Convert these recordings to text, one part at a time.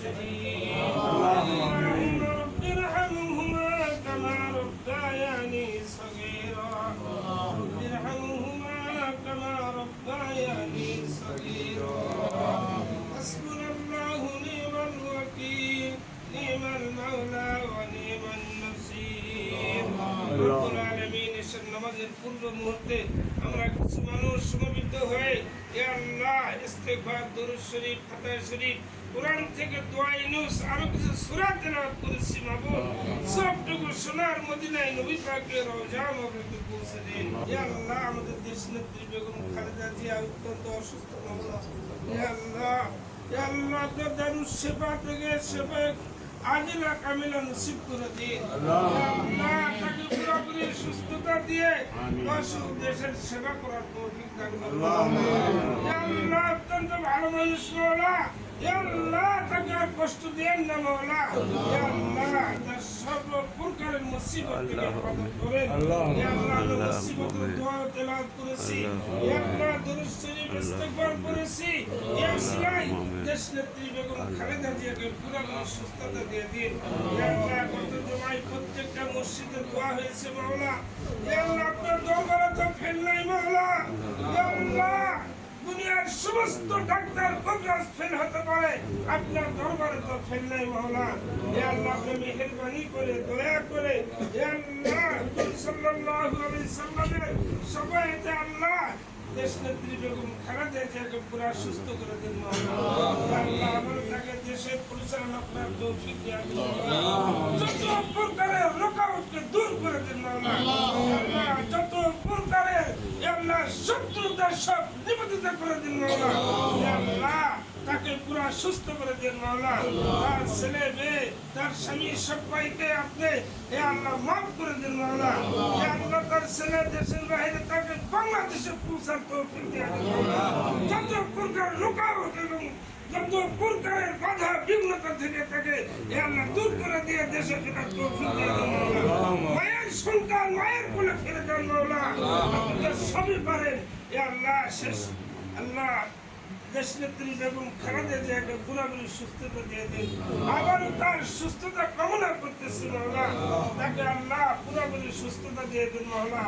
الخاسرين اللهم رب ارحمهما كما ربياني صغيرا رب ارحمهما كما ربياني صغيرا حسبنا الله نعم الوكيل نعم المولى ونعم النصير رب العالمين এসব নামাজের পূর্ব মুহূর্তে আমরা কিছু মানুষ সমবেত হয়ে ইয়া আল্লাহ ইস্তেগফার দরুদ শরীফ ফাতিহা শরীফ কোরআন থেকে দোয়া ইউনুস আরও কিছু সূরা তেলাওয়াত করেছি মাবুদ সবটুকু সোনার মদিনায় নবী পাকের রওজা মুবারকে পৌঁছে দিন। ইয়া আল্লাহ আমাদের দেশ নেত্রী বেগম খালেদা জিয়া অত্যন্ত অসুস্থ মাওলা ইয়া আল্লাহ ইয়া আল্লাহ আপনার দারুস সেবা থেকে সেবা আজিলা কামিলা নসিব করে দিন। আল্লাহ তাকে পুরোপুরি সুস্থতা দিয়ে দর্শক দেশের সেবা করার তৌফিক দান করুন। আল্লাহ অত্যন্ত ভালো মানুষ মাওলা। কষ্ট দেন না মাওলা সর্ব প্রকারের মুসিবত থেকে হেফাজত করেন আল্লাহ আমরা দোয়া তেলাওয়াত করেছি আল্লাহ দরুদ শরীফ ইস্তেগফার করেছি ইয়া সিলাই দেশ নেত্রী বেগম খালেদা জিয়াকে পুরোপুরি সুস্থতা দিয়ে দিন ইয়া আল্লাহ গত জমায় প্রত্যেকটা মসজিদে দোয়া হয়েছে মাওলা ইয়া আল্লাহ আপনার দরবারে তো ফেল নাই মাওলা ইয়া আল্লাহ দুনিয়ার সমস্ত ডাক্তার কবরাজ ফেল হতে পারে। আপনার দরবারে তো ফেল নাই, মাওলা। ইয়া আল্লাহ করে, দয়া করে ইয়া আল্লাহ সাল্লাল্লাহু আলাইহি সাল্লামের আল্লাহ দেশ নেত্রী বেগম খালেদা পুরা সুস্থ করে দিন আল্লাহ, আমার তাকে দেশের পরিচালনা করার তৌফিক দিন যত প্রকারের দূর করে দিন আল্লাহ যত প্রকারের ইয়া আল্লাহ শত্রুতা সব নিবেদিত করে দিন তাকে পুরা সুস্থ করে দিন তার ছেলে, মেয়ে, তার স্বামী, সবাইকে আপনি এ আল্লাহ মাফ করে দিন আল্লাহ, তার ছেলে দেশের বাইরে তাকে বাংলাদেশে পৌঁছার তৌফিক যত প্রকার রোকাওয়াট এবং যত প্রকারের বাধা বিঘ্নতা থেকে তাকে এ আল্লাহ দূর করে দিয়ে দেশে ফেরার তৌফিক মায়ের সন্তান মায়ের কোলে ফিরে দেন সবই পারেন এ আল্লাহ, শেষ আল্লাহ দেশনেত্রী বেগম খালেদা জিয়াকে পুরোপুরি সুস্থতা দিয়ে দিন আবারও তার সুস্থতা কামনা করতেছি মাওলা তাকে আল্লাহ পুরোপুরি সুস্থতা দিয়ে দিন মাওলা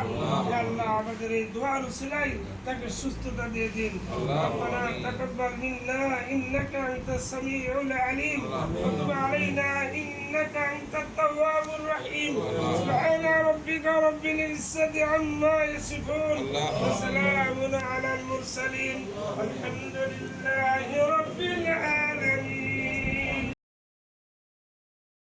ইয়া আল্লাহ আমাদের এই দোয়ার উসিলাই তাকে সুস্থতা দিয়ে দিন ربنا تقبل منا انك انت السميع العليم وتب علينا انك أنت التواب الرحيم. سبحان ربك رب العزة عما يصفون. وسلام على المرسلين. والحمد لله.